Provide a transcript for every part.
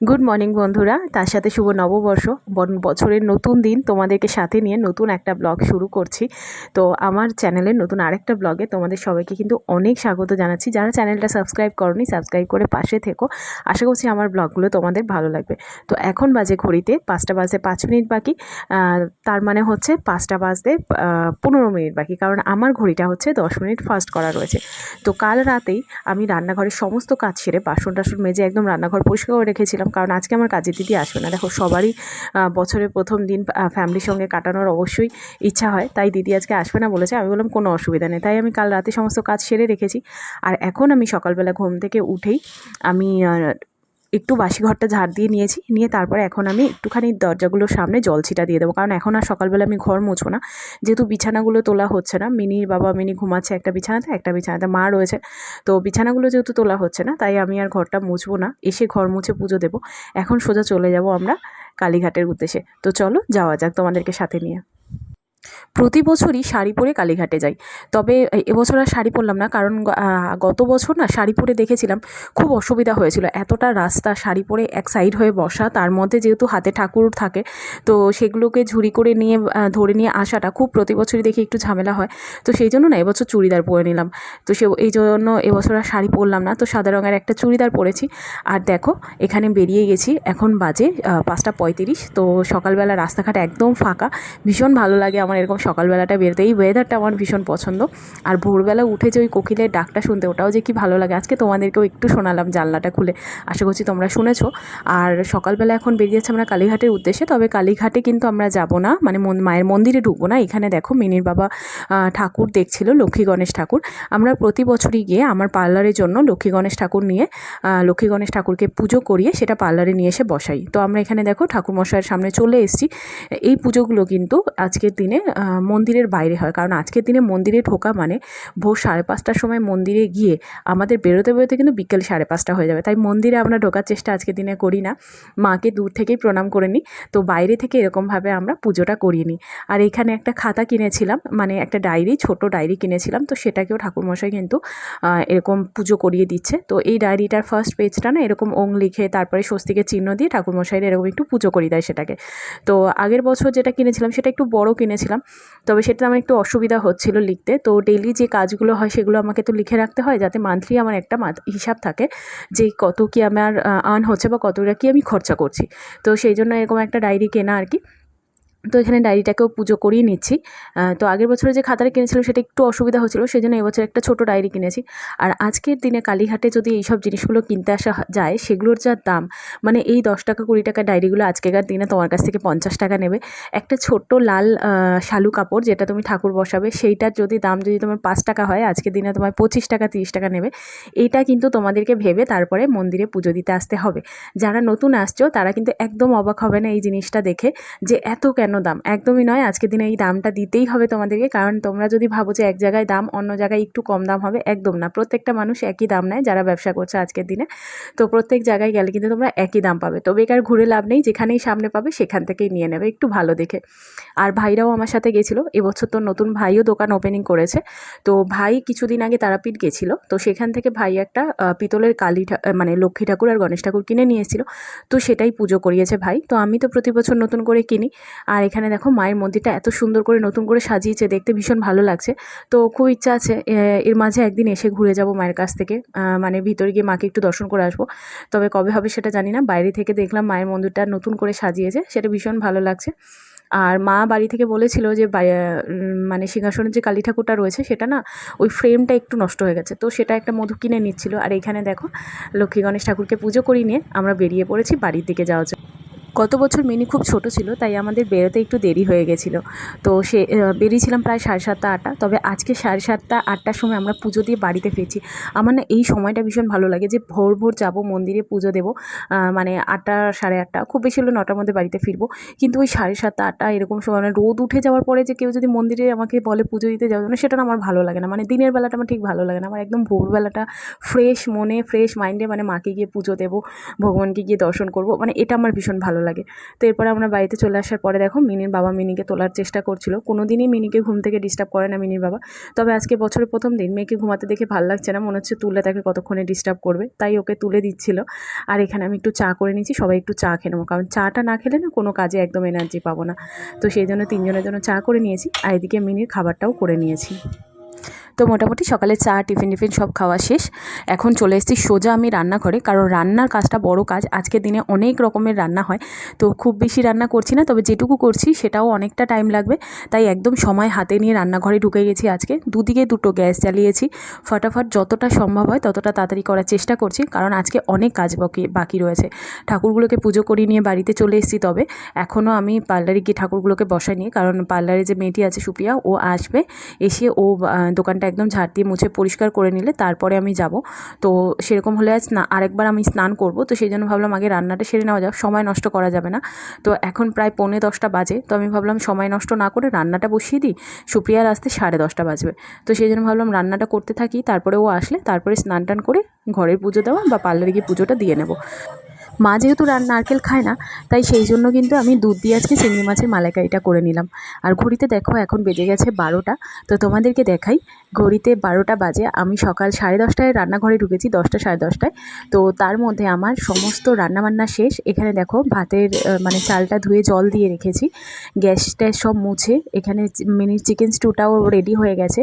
Good morning বন্ধুরা। তার সাথে শুভ নববর্ষ। বছরের নতুন দিন তোমাদেরকে সাথে নিয়ে নতুন একটা ব্লগ শুরু করছি। তো আমার চ্যানেলের নতুন আরেকটা ব্লগে তোমাদের সবাইকে কিন্তু অনেক স্বাগত জানাচ্ছি। যারা চ্যানেলটা সাবস্ক্রাইব করনি, সাবস্ক্রাইব করে পাশে থেকো। আশা করছি আমার ব্লগগুলো তোমাদের ভালো লাগবে। তো এখন বাজে ঘড়িতে পাঁচটা বাজতে পাঁচ মিনিট বাকি। তার মানে হচ্ছে পাঁচটা বাজতে পনেরো মিনিট বাকি। কারণ আমার ঘড়িটা হচ্ছে দশ মিনিট ফাস্ট করা রয়েছে। তো কাল রাতেই আমি রান্নাঘরের সমস্ত কাজ সেরে বাসন টাসন মেজে একদম রান্নাঘর পরিষ্কার করে রেখেছিলাম। কারণ আজকে আমার কাজের দিদি আসবে না। দেখো, সবারই বছরের প্রথম দিন ফ্যামিলির সঙ্গে কাটানোর অবশ্যই ইচ্ছা হয়। তাই দিদি আজকে আসবে না বলেছে। আমি বললাম, কোনো অসুবিধা নেই। তাই আমি কাল রাতে সমস্ত কাজ সেরে রেখেছি। আর এখন আমি সকালবেলা ঘুম থেকে উঠেই আমি একটু বাসি ঘরটা ঝাড় দিয়ে নিয়েছি। নিয়ে তারপরে এখন আমি একটুখানি দরজাগুলোর সামনে জল ছিটা দিয়ে দেবো। কারণ এখন আর সকালবেলা আমি ঘর মুছবো না। যেহেতু বিছানাগুলো তোলা হচ্ছে না মিনির বাবা, মিনি ঘুমাচ্ছে একটা বিছানাতে একটা বিছানাতে মা রয়েছে। তো বিছানাগুলো যেহেতু তোলা হচ্ছে না, তাই আমি আর ঘরটা মুছবো না। এসে ঘর মুছে পুজো দেবো। এখন সোজা চলে যাব আমরা কালীঘাটের উদ্দেশ্যে। তো চলো যাওয়া যাক তোমাদেরকে সাথে নিয়ে। প্রতি বছরই শাড়ি পরে কালীঘাটে যাই। তবে এবছর আর শাড়ি পরলাম না, কারণ গত বছর না শাড়ি পরে দেখেছিলাম খুব অসুবিধা হয়েছিল। এতটা রাস্তা, শাড়ি পরে এক সাইড হয়ে বসা, তার মধ্যে যেহেতু হাতে ঠাকুর থাকে, তো সেগুলোকে ঝুড়ি করে নিয়ে ধরে নিয়ে আসাটা খুব প্রতি বছরই দেখি একটু ঝামেলা হয়। তো সেই জন্য না এবছর চুড়িদার পরে নিলাম। তো সে এই জন্য এবছর আর শাড়ি পরলাম না, তো সাদা রঙের একটা চুড়িদার পরেছি। আর দেখো, এখানে বেরিয়ে গেছি, এখন বাজে পাঁচটা পঁয়ত্রিশ, তো সকালবেলা রাস্তাঘাট একদম ফাঁকা, ভীষণ ভালো লাগে আমার। এরকম সকালবেলাটা বেরোতে এই ওয়েদারটা আমার ভীষণ পছন্দ। আর ভোরবেলা উঠে যে ওই কোকিলের ডাকটা শুনতে, ওটাও যে কি ভালো লাগে। আজকে তোমাদেরকেও একটু শোনালাম জানলাটা খুলে। আশা করছি তোমরা শুনেছো। আর সকালবেলা এখন বেরিয়ে যাচ্ছে আমরা কালীঘাটের উদ্দেশ্যে, তবে কালীঘাটে কিন্তু আমরা যাব না। মানে মায়ের মন্দিরে ঢুকবো না। এখানে দেখো মিনির বাবা ঠাকুর দেখছিল, লক্ষ্মী গণেশ ঠাকুর। আমরা প্রতি বছরই গিয়ে আমার পার্লারের জন্য লক্ষ্মী গণেশ ঠাকুর নিয়ে লক্ষ্মী গণেশ ঠাকুরকে পুজো করিয়ে সেটা পার্লারে নিয়ে এসে বসাই। তো আমরা এখানে দেখো ঠাকুর মশাইয়ের সামনে চলে এসেছি। এই পুজোগুলো কিন্তু আজকের দিনে মন্দিরের বাইরে হয়। কারণ আজকের দিনে মন্দিরে ঢোকা মানে ভোর সাড়ে পাঁচটার সময় মন্দিরে গিয়ে আমাদের বেরোতে বেরোতে কিন্তু বিকেল সাড়ে পাঁচটা হয়ে যাবে। তাই মন্দিরে আমরা ঢোকার চেষ্টা আজকের দিনে করি না। মাকে দূর থেকেই প্রণাম করে নিই। তো বাইরে থেকে এরকমভাবে আমরা পুজোটা করিয়ে নিই। আর এখানে একটা খাতা কিনেছিলাম মানে একটা ডায়েরি, ছোট ডায়েরি কিনেছিলাম। তো সেটাকেও ঠাকুরমশাই কিন্তু এরকম পুজো করিয়ে দিচ্ছে। তো এই ডায়েরিটার ফার্স্ট পেজটা না এরকম ওং লিখে তারপরে স্বস্তিকে চিহ্ন দিয়ে ঠাকুরমশাইরা এরকম একটু পুজো করিয়ে দেয় সেটাকে। তো আগের বছর যেটা কিনেছিলাম সেটা একটু বড় কিনেছিলাম। তবে সেটা আমার একটু অসুবিধা হচ্ছিল লিখতে। তো ডেইলি যে কাজগুলো হয় সেগুলো আমাকে তো লিখে রাখতে হয়, যাতে মান্থলি আমার একটা হিসাব থাকে যে কত কি আমার আর্ন হচ্ছে বা কতটা কি আমি খরচা করছি। তো সেই জন্য এরকম একটা ডায়েরি কেনা আর কি। তো এখানে ডায়েরিটাকেও পুজো করিয়ে নিচ্ছি। তো আগের বছরে যে খাতাটা কিনেছিলাম সেটা একটু অসুবিধা হচ্ছিল সেই জন্য এবছর একটা ছোটো ডায়েরি কিনেছি। আর আজকের দিনে কালীঘাটে যদি এইসব জিনিসগুলো কিনতে আসা যায়, সেগুলোর যা দাম মানে এই দশ টাকা, কুড়ি টাকা ডায়েরিগুলো আজকেকার দিনে তোমার কাছ থেকে পঞ্চাশ টাকা নেবে। একটা ছোট্ট লাল শালু কাপড় যেটা তুমি ঠাকুর বসাবে, সেইটার যদি দাম যদি তোমার পাঁচ টাকা হয়, আজকের দিনে তোমার পঁচিশ টাকা, তিরিশ টাকা নেবে। এইটা কিন্তু তোমাদেরকে ভেবে তারপরে মন্দিরে পুজো দিতে আসতে হবে। যারা নতুন আসছো, তারা কিন্তু একদম অবাক হবে না এই জিনিসটা দেখে, যে এত কেন দাম। একদমই নয়, আজকের দিনে এই দামটা দিতেই হবে তোমাদেরকে, কারণ তোমরা যদি ভাবো যে এক জায়গায় দাম অন্য জায়গায় একটু কম দাম হবে, একদম না। প্রত্যেকটা মানুষ একই দাম নেয় যারা ব্যবসা করছে আজকের দিনে। তো প্রত্যেক জায়গায় গেলে কিন্তু তোমরা একই দাম পাবে। তো বেকার ঘুরে লাভ নেই, যেখানেই সামনে পাবে সেখান থেকেই নিয়ে নেবে, একটু ভালো দেখে। আর ভাইরাও আমার সাথে গেছিল, এবছর তো নতুন ভাইও দোকান ওপেনিং করেছে। তো ভাই কিছুদিন আগে তারাপীঠ গেছিল, তো সেখান থেকে ভাই একটা পিতলের কালী মানে লক্ষ্মী ঠাকুর আর গণেশ ঠাকুর কিনে নিয়ে এসেছিল। তো সেটাই পুজো করিয়েছে ভাই। তো আমি তো প্রতি বছর নতুন করে কিনি। আর এখানে দেখো মায়ের মন্দিরটা এত সুন্দর করে নতুন করে সাজিয়েছে, দেখতে ভীষণ ভালো লাগছে। তো খুব ইচ্ছা আছে এর মাঝে একদিন এসে ঘুরে যাব মায়ের কাছ থেকে মানে ভিতরে গিয়ে মাকে একটু দর্শন করে আসব। তবে কবে হবে সেটা জানি না, বাইরে থেকে দেখলাম মায়ের মন্দিরটা নতুন করে সাজিয়েছে, সেটা ভীষণ ভালো লাগছে। আর মা বাড়ি থেকে বলেছিল যে মানে সিংহাসনের যে কালী ঠাকুরটা রয়েছে সেটা না, ওই ফ্রেমটা একটু নষ্ট হয়ে গেছে। তো সেটা একটা মধু কিনে নিচ্ছিল। আর এখানে দেখো, লক্ষ্মী গণেশ ঠাকুরকে পুজো করিয়ে আমরা বেরিয়ে পড়েছি বাড়ির দিকে যাওয়া গত বছর মিনি খুব ছোট ছিল, তাই আমাদের বেরোতে একটু দেরি হয়ে গেছিল। তো সে বেরিয়েছিলাম প্রায় সাড়ে সাতটা, আটটা। তবে আজকে সাড়ে সাতটা, আটটার সময় আমরা পুজো দিয়ে বাড়িতে ফিরছি। আমার না এই সময়টা ভীষণ ভালো লাগে যে ভোর ভোর যাব, মন্দিরে পুজো দেবো মানে আটটা, সাড়ে আটটা। খুব বেশি হলো নটার মধ্যে বাড়িতে ফিরবো। কিন্তু ওই সাড়ে সাতটা, আটটা এরকম সময় মানে রোদ উঠে যাওয়ার পরে যে কেউ যদি মন্দিরে আমাকে বলে পুজো দিতে যাওয়ার জন্য, সেটা আমার ভালো লাগে না। মানে দিনের বেলাটা আমার ঠিক ভালো লাগে না। আমার একদম ভোরবেলাটা ফ্রেশ মনে ফ্রেশ মাইন্ডে মানে মাকে গিয়ে পুজো দেবো, ভগবানকে গিয়ে দর্শন করব। মানে এটা আমার ভীষণ ভালো ভালো লাগে। তো এরপরে আমরা বাড়িতে চলে আসার পরে দেখো মিনির বাবা মিনিকে তোলার চেষ্টা করছিল। কোনো দিনই মিনিকে ঘুম থেকে ডিস্টার্ব করে না মিনির বাবা। তবে আজকে বছরের প্রথম দিন, মেয়েকে ঘুমাতে দেখে ভালো লাগছে না, মনে হচ্ছে তুলে তাকে কতক্ষণে ডিস্টার্ব করবে। তাই ওকে তুলে দিচ্ছিল। আর এখানে আমি একটু চা করে নিয়েছি সবাই একটু চা খেয়ে নেব। কারণ চাটা না খেলে না কোনো কাজে একদম এনার্জি পাবো না। তো সেই জন্য তিনজনের জন্য চা করে নিয়েছি। আর এদিকে মিনির খাবারটাও করে নিয়েছি। তো মোটামুটি সকালে চা, টিফিন টিফিন সব খাওয়া শেষ। এখন চলে এসেছি সোজা আমি রান্না করে কারণ রান্নার কাজটা বড় কাজ। আজকের দিনে অনেক রকমের রান্না হয়, তো খুব বেশি রান্না করছি না, তবে যেটুকু করছি সেটাও অনেকটা টাইম লাগবে। তাই একদম সময় হাতে নিয়ে রান্নাঘরে ঢুকে গেছি আজকে। দুদিকে দুটো গ্যাস জ্বালিয়েছি। ফটাফট যতটা সম্ভব হয় ততটা তাড়াতাড়ি করার চেষ্টা করছি, কারণ আজকে অনেক কাজ বাকি বাকি রয়েছে। ঠাকুরগুলোকে পুজো করিয়ে নিয়ে বাড়িতে চলে এসেছি তবে। এখনও আমি পার্লারে গিয়ে ঠাকুরগুলোকে বসাই নিই কারণ পার্লারে যে মেয়েটি আছে সুপ্রিয়া, ও আসবে। এসে ও দোকানটা একদম ঝাড় দিয়ে মুছে পরিষ্কার করে নিলে তারপরে আমি যাব। তো সেরকম হলে আজ না আরেকবার আমি স্নান করব। তো সেই জন্য ভাবলাম আগে রান্নাটা সেরে নেওয়া যাক। সময় নষ্ট করা যাবে না। তো এখন প্রায় পৌনে দশটা বাজে। তো আমি ভাবলাম সময় নষ্ট না করে রান্নাটা বসিয়ে দিই। সুপ্রিয়ার আসতে সাড়ে দশটা বাজবে। তো সেই জন্য ভাবলাম রান্নাটা করতে থাকি। তারপরে ও আসলে তারপরে স্নান টান করে ঘরের পুজো দেওয়া বা পার্লারে গিয়ে পুজোটা দিয়ে নেব। মা যেহেতু নারকেল খায় না, তাই সেই জন্য কিন্তু আমি দুধ দিয়ে আজকে চিংড়ি মাছের মালাইকারিটা করে নিলাম। আর ঘড়িতে দেখো এখন বেজে গেছে বারোটা, তো তোমাদেরকে দেখাই, ঘড়িতে বারোটা বাজে, আমি সকাল সাড়ে দশটায় রান্নাঘরে ঢুকেছি, দশটা সাড়ে দশটায়। তো তার মধ্যে আমার সমস্ত রান্নাবান্না শেষ, এখানে দেখো ভাতের মানে চালটা ধুয়ে জল দিয়ে রেখেছি, গ্যাস ট্যাস সব মুছে, এখানে মিনি চিকেন স্টুটাও রেডি হয়ে গেছে।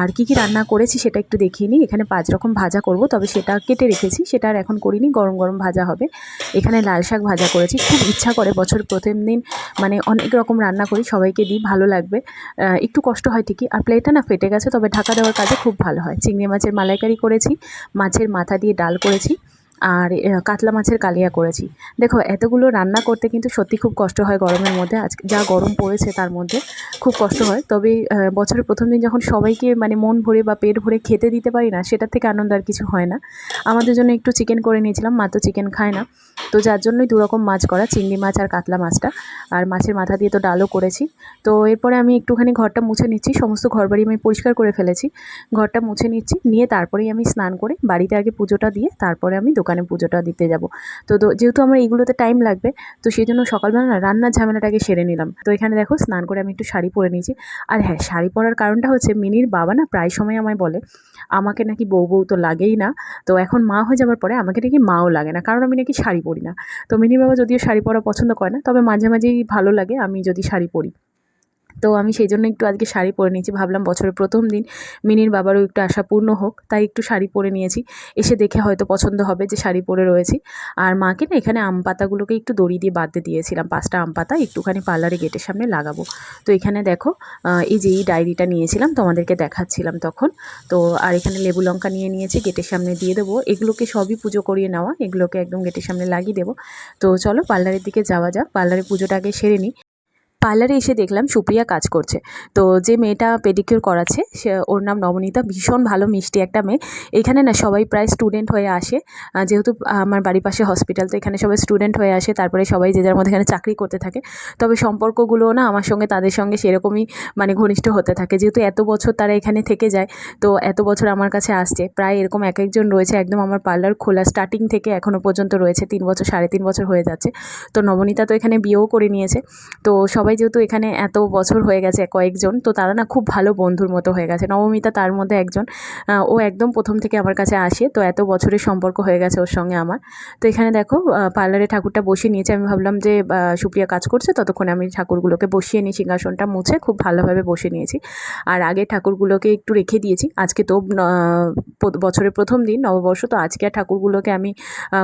আর কি কি রান্না করেছি সেটা একটু দেখিয়ে নিই, এখানে পাঁচ রকম ভাজা করব, তবে সেটা কেটে রেখেছি, সেটা আর এখন করিনি, গরম গরম ভাজা হবে। এখানে লাল শাক ভাজা করেছি। খুব ইচ্ছা করে বছর প্রথম দিন মানে অনেক রকম রান্না করি, সবাইকে দিই, ভালো লাগবে। একটু কষ্ট হয় ঠিকই, আর প্লেটটা না ফেটে গেছে, তবে ঢাকা দেওয়ার কাজে খুব ভালো হয়। চিংড়ি মাছের মালাইকারি করেছি, মাছের মাথা দিয়ে ডাল করেছি। আর কাতলা মাছের কালিয়া করেছি। দেখো, এতগুলো রান্না করতে কিন্তু সত্যি খুব কষ্ট হয় গরমের মধ্যে। আজ যা গরম পড়েছে তার মধ্যে খুব কষ্ট হয়। তবে বছরের প্রথম দিন যখন সবাইকে মানে মন ভরে বা পেট ভরে খেতে দিতে পারি না, সেটার থেকে আনন্দ আর কিছু হয় না। আমাদের জন্য একটু চিকেন করে নিয়েছিলাম, মা তো চিকেন খায় না। তো যার জন্যই দুরকম মাছ করা, চিংড়ি মাছ আর কাতলা মাছটা। আর মাছের মাথা দিয়ে তো ডালও করেছি। তো এরপরে আমি একটুখানি ঘরটা মুছে নিচ্ছি, সমস্ত ঘরবাড়ি আমি পরিষ্কার করে ফেলেছি। ঘরটা মুছে নিচ্ছি, নিয়ে তারপরেই আমি স্নান করে বাড়িতে আগে পুজোটা দিয়ে তারপরে আমি দোকানে পুজোটা দিতে যাব। তো যেহেতু আমার এইগুলোতে টাইম লাগবে, তো সেই জন্য সকালবেলা না রান্নার ঝামেলাটাকে সেরে নিলাম। তো এখানে দেখো স্নান করে আমি একটু শাড়ি পরে নিয়েছি। আর হ্যাঁ শাড়ি পরার কারণটা হচ্ছে মিনির বাবা না প্রায় সময় আমায় বলে, আমাকে নাকি বউ বউ তো লাগেই না। তো এখন মা হয়ে যাওয়ার পরে আমাকে নাকি মাও লাগে না, কারণ আমি নাকি শাড়ি পরি না। তো মিনির বাবা যদিও শাড়ি পরা পছন্দ করে না, তবে মাঝে, মাঝেই ভালো লাগে আমি যদি শাড়ি পরি। তো আমি সেই জন্য একটু আজকে শাড়ি পরে নিয়েছি। ভাবলাম বছরের প্রথম দিন মিনির বাবারও একটু আশা পূর্ণ হোক, তাই একটু শাড়ি পরে নিয়েছি। এসে দেখে হয়তো পছন্দ হবে যে শাড়ি পরে রয়েছি। আর মাকে না এখানে আম পাতাগুলোকে একটু দড়ি দিয়ে বাঁধতে দিয়েছিলাম। পাঁচটা আম পাতা একটুখানি পার্লারে গেটের সামনে লাগাবো। তো এখানে দেখো এই যে এই ডায়েরিটা নিয়েছিলাম, তোমাদেরকে দেখাচ্ছিলাম তখন। তো আর এখানে লেবু লঙ্কা নিয়ে নিয়েছি, গেটের সামনে দিয়ে দেবো। এগুলোকে সবই পুজো করিয়ে নেওয়া, এগুলোকে একদম গেটের সামনে লাগিয়ে দেবো। তো চলো পার্লারের দিকে যাওয়া যাক পার্লারে পুজোটা আগে সেরে নিই। পার্লারে এসে দেখলাম সুপ্রিয়া কাজ করছে। তো যে মেয়েটা পেডিকিউর করাচ্ছে, সে, ওর নাম নবনীতা, ভীষণ ভালো, মিষ্টি একটা মেয়ে। এখানে না সবাই প্রায় স্টুডেন্ট হয়ে আসে। যেহেতু আমার বাড়ির পাশে হসপিটাল তো এখানে সবাই স্টুডেন্ট হয়ে আসে, তারপরে সবাই যে যার মধ্যে এখানে চাকরি করতে থাকে। তবে সম্পর্কগুলোও না আমার সঙ্গে তাদের সঙ্গে সেরকমই মানে ঘনিষ্ঠ হতে থাকে। যেহেতু এত বছর তারা এখানে থেকে যায়, তো এত বছর আমার কাছে আসছে। প্রায় এরকম এক একজন রয়েছে, একদম আমার পার্লার খোলা স্টার্টিং থেকে এখনও পর্যন্ত রয়েছে। তিন বছর, সাড়ে তিন বছর হয়ে যাচ্ছে। তো নবনীতা তো এখানে বিয়েও করে নিয়েছে। তো সবাই যেহেতু এখানে এত বছর হয়ে গেছে কয়েকজন তো তারা না খুব ভালো বন্ধুর মতো হয়ে গেছে। নবমিতা তার মধ্যে একজন। ও একদম প্রথম থেকে আমার কাছে আসে তো এত বছরের সম্পর্ক হয়ে গেছে ওর সঙ্গে আমার। তো এখানে দেখো পার্লারে ঠাকুরটা বসিয়ে নিয়েছে। আমি ভাবলাম যে সুপ্রিয়া কাজ করছে ততক্ষণে আমি ঠাকুরগুলোকে বসিয়ে নিই সিংহাসনটা মুছে খুব ভালোভাবে বসে নিয়েছি। আর আগে ঠাকুরগুলোকে একটু রেখে দিয়েছি। আজকে তো বছরের প্রথম দিন নববর্ষ তো আজকে আর ঠাকুরগুলোকে আমি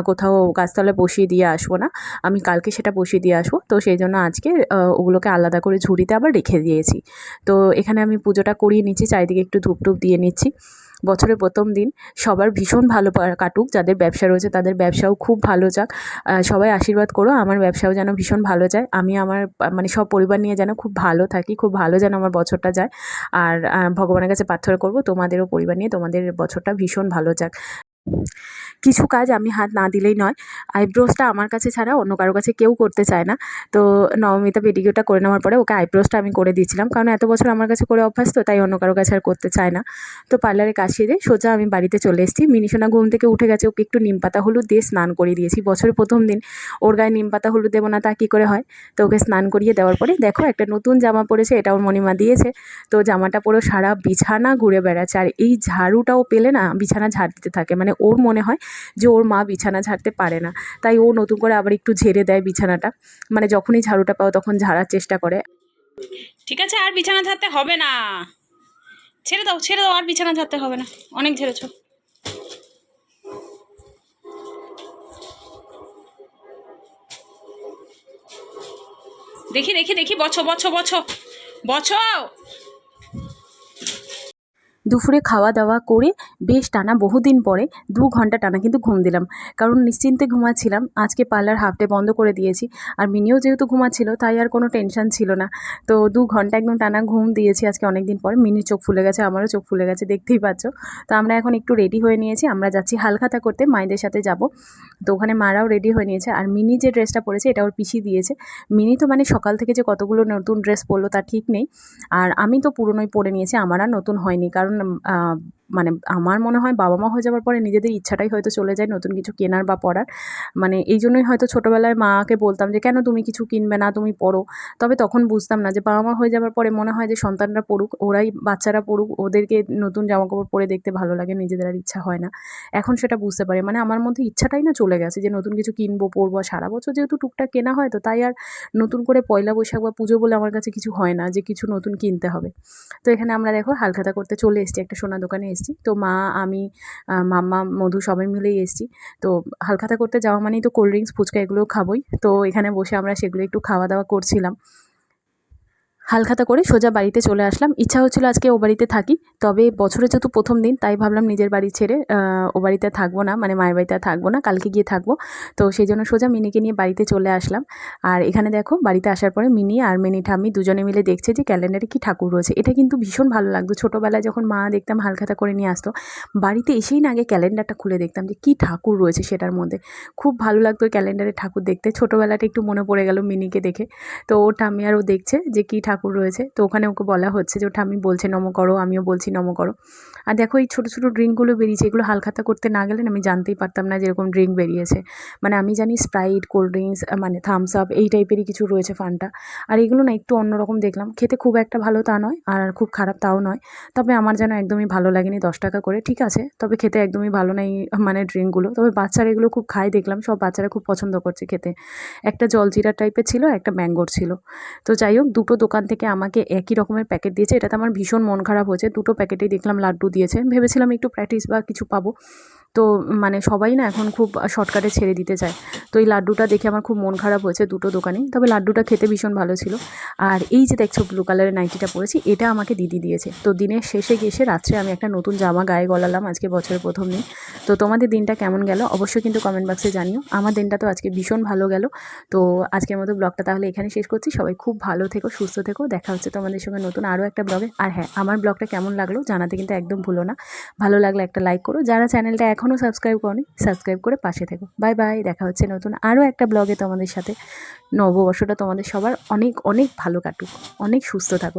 কোথাও গাছতলায় বসিয়ে দিয়ে আসব না। আমি কালকে সেটা বসিয়ে দিয়ে আসব। তো সেই জন্য আজকে আহ, ওগুলোকে আলাদা করে ঝুড়িতে আবার রেখে দিয়েছি। তো এখানে আমি পুজোটা করিয়ে নিচ্ছি, চারিদিকে একটু ধূপ টুপ দিয়ে নিচ্ছি। বছরের প্রথম দিন সবার ভীষণ ভালো কাটুক, যাদের ব্যবসা রয়েছে তাদের ব্যবসাও খুব ভালো যাক। সবাই আশীর্বাদ করো, আমার ব্যবসাও যেন ভীষণ ভালো যায়। আমি আমার মানে সব পরিবার নিয়ে যেন খুব ভালো থাকি, খুব ভালো যেন আমার বছরটা যায়। আর ভগবানের কাছে প্রার্থনা করব, তোমাদেরও পরিবার নিয়ে তোমাদের বছরটা ভীষণ ভালো যাক। কিছু কাজ আমি হাত না দিলেই নয়। আইব্রোসটা আমার কাছে ছাড়া অন্য কারও কাছে কেউ করতে চায় না। তো নবমিতা পেডিকিউরটা করে নেওয়ার পরে ওকে আইব্রোসটা আমি করে দিয়েছিলাম। কারণ এত বছর আমার কাছে করে অভ্যাস তো তাই অন্য কারও কাছে আর করতে চায় না। তো পার্লারে কাজ সেরে সোজা আমি বাড়িতে চলে এসেছি। মিনিসোনা ঘুম থেকে উঠে গেছে, ওকে একটু নিম পাতা হলুদ দিয়ে স্নান করিয়ে দিয়েছি। বছরের প্রথম দিন, ওর গায়ে নিম পাতা হলুদ দেবো না তা কী করে হয়? তো ওকে স্নান করিয়ে দেওয়ার পরে দেখো একটা নতুন জামা পরেছে, এটা ওর মণিমা দিয়েছে। তো জামাটা পরে সারা বিছানা ঘুরে বেড়াচ্ছে। আর এই ঝাড়ুটাও পেলে না বিছানা ঝাড় দিতে থাকে। মানে ওর মনে হয় যে ওর মা বিছানা ঝাড়তে পারে না। তাই ও নতুন করে আবার একটু ঝেড়ে দেয় বিছানাটা। মানে যখনই ঝাড়ুটা পাও তখন ঝাড়ার চেষ্টা করে। ঠিক আছে, আর বিছানা ঝাড়তে হবে না। ছেড়ে দাও ছেড়ে দাও, আর বিছানা ঝাড়তে হবে না। অনেক ঝেড়েছো। দেখি দেখি দেখি, বছো বছো বছো। বছো! দুপুরে খাওয়া দাওয়া করে বেশ টানা বহুদিন পরে দু ঘণ্টা টানা কিন্তু ঘুম দিলাম। কারণ নিশ্চিন্তে ঘুমাচ্ছিলাম। আজকে পার্লার হাফ ডে বন্ধ করে দিয়েছি। আর মিনিও যেহেতু ঘুমাচ্ছিল, তাই আর কোনো টেনশন ছিল না। তো দু ঘণ্টা একদম টানা ঘুম দিয়েছি আজকে অনেক দিন পর। মিনির চোখ ফুলে গেছে, আমারও চোখ ফুলে গেছে, দেখতেই পাচ্ছ। তো আমরা এখন একটু রেডি হয়ে নিয়েছি। আমরা যাচ্ছি হালখাতা করতে, মায়েদের সাথে যাব। তো ওখানে মারাও রেডি হয়ে নিয়েছে। আর মিনি যে ড্রেসটা পরেছে, এটা ওর পিসি দিয়েছে। মিনি তো মানে সকাল থেকে যে কতগুলো নতুন ড্রেস পরলো তা ঠিক নেই। আর আমি তো পুরনোই পরে নিয়েছি, আমার আর নতুন হয়নি। কারণ കാരണം মানে আমার মনে হয় বাবা মা হয়ে যাওয়ার পরে নিজেদের ইচ্ছাটাই হয়তো চলে যায় নতুন কিছু কেনার বা পরার মানে এই জন্যই হয়তো ছোটোবেলায় মাকে বলতাম যে, কেন তুমি কিছু কিনবে না? তুমি পড়ো। তবে তখন বুঝতাম না যে, বাবা মা হয়ে যাওয়ার পরে মনে হয় যে, সন্তানরা পড়ুক, ওরাই বাচ্চারা পড়ুক, ওদেরকে নতুন জামা কাপড় পরে দেখতে ভালো লাগে, নিজেদের আর ইচ্ছা হয় না। এখন সেটা বুঝতে পারি। মানে আমার মধ্যে ইচ্ছাটাই না চলে গেছে যে, নতুন কিছু কিনবো, পরবো। সারা বছর যেহেতু টুকটাক কেনা হয়, তো তাই আর নতুন করে পয়লা বৈশাখ বা পুজো বলে আমার কাছে কিছু হয় না যে, কিছু নতুন কিনতে হবে। তো এখানে আমরা দেখো হালখাতা করতে চলে এসেছি। একটা সোনা দোকানে এসেছি। তো মা, আমি মাম্মা, মধু সবাই মিলেই এসেছি। তো হালখাতা করতে যাওয়া মানেই তো কোল্ড ড্রিঙ্কস ফুচকা এগুলো খাবই। তো এখানে বসে আমরা সেগুলো একটু খাওয়া দাওয়া করছিলাম। হালখাতা করে সোজা বাড়িতে চলে আসলাম। ইচ্ছা হচ্ছিল আজকে ও বাড়িতে থাকি, তবে বছরে যেহেতু প্রথম দিন, তাই ভাবলাম নিজের বাড়ি ছেড়ে ও বাড়িতে থাকব না মানে মায়ের বাড়িতে থাকব না, কালকে গিয়ে থাকব। তো সেই জন্য সোজা মিনিকে নিয়ে বাড়িতে চলে আসলাম। আর এখানে দেখো, বাড়িতে আসার পরে মিনি আর মিনি ঠাম্মি দুজনে মিলে দেখছে যে ক্যালেন্ডারে কি ঠাকুর রয়েছে। এটা কিন্তু ভীষণ ভালো লাগতো। ছোটোবেলায় যখন মা দেখতাম হালখাতা করে নিয়ে আসতো, বাড়িতে এসেই না আগে ক্যালেন্ডারটা খুলে দেখতাম যে কী ঠাকুর রয়েছে সেটার মধ্যে। খুব ভালো লাগতো ক্যালেন্ডারে ঠাকুর দেখতে। ছোটোবেলাটা একটু মনে পড়ে গেল মিনিকে দেখে। তো ও ঠাম্মি আর ও দেখছে যে কী ঠাকুর রয়েছে। তো ওখানে ওকে বলা হচ্ছে যে ও ঠাম্মি বলছে নম করো, আমিও বলছি নম করো। আর দেখো, এই ছোটো ছোটো ড্রিঙ্কগুলো বেরিয়েছে, এগুলো হালখাতা করতে না গেলে না আমি জানতেই পারতাম না যে এরকম ড্রিঙ্ক বেরিয়েছে। মানে আমি জানি স্প্রাইট কোল্ড ড্রিঙ্কস মানে থামস আপ এই টাইপেরই কিছু রয়েছে ফানটা আর এগুলো না একটু অন্যরকম দেখলাম। খেতে খুব একটা ভালো তা নয়, আর খুব খারাপ তাও নয়। তবে আমার যেন একদমই ভালো লাগেনি দশ টাকা করে, ঠিক আছে? তবে খেতে একদমই ভালো নেই মানে ড্রিঙ্কগুলো। তবে বাচ্চারা এগুলো খুব খায় দেখলাম, সব বাচ্চারা খুব পছন্দ করছে খেতে। একটা জলজিরা টাইপের ছিল, একটা ম্যাঙ্গোর ছিল। তো যাই হোক, দুটো দোকান থেকে আমাকে একই রকমের প্যাকেট দিয়েছে। এটাতে আমার ভীষণ মন খারাপ হয়েছে। দুটো প্যাকেটেই দেখলাম, লাড্ডু দিয়েছে। ভেবেছিলাম একটু প্র্যাকটিস বা কিছু পাবো। তো মানে সবাই না এখন খুব শর্টকাটে ছেড়ে দিতে চায়। তো এই লাড্ডুটা দেখে আমার খুব মন খারাপ হয়েছে দুটো দোকানে। তবে লাড্ডুটা খেতে ভীষণ ভালো ছিল। আর এই যে দেখছ ব্লু কালারের নাইটিটা পরেছি, এটা আমাকে দিদি দিয়েছে। তো দিনের শেষে গেছে রাত্রে আমি একটা নতুন জামা গায়ে গলালাম আজকে বছরের প্রথম দিন। তো তোমাদের দিনটা কেমন গেল? অবশ্যই কিন্তু কমেন্ট বক্সে জানিও। আমার দিনটা তো আজকে ভীষণ ভালো গেল। তো আজকের মতো ব্লগটা তাহলে এখানে শেষ করছি। সবাই খুব ভালো থেকো, সুস্থ থেকো। দেখা হচ্ছে তোমাদের সঙ্গে নতুন আরও একটা ব্লগে আর হ্যাঁ আমার ব্লগটা কেমন লাগল জানাতে কিন্তু একদম ভুলো না। ভালো লাগলে একটা লাইক করো। যারা চ্যানেলটা এখনও সাবস্ক্রাইব করনি সাবস্ক্রাইব করে পাশে থেকো। বাই বাই দেখা হচ্ছে নতুন আরও একটা ব্লগে তোমাদের সাথে। নববর্ষটা তোমাদের সবার অনেক অনেক ভালো কাটুক। অনেক সুস্থ থাকো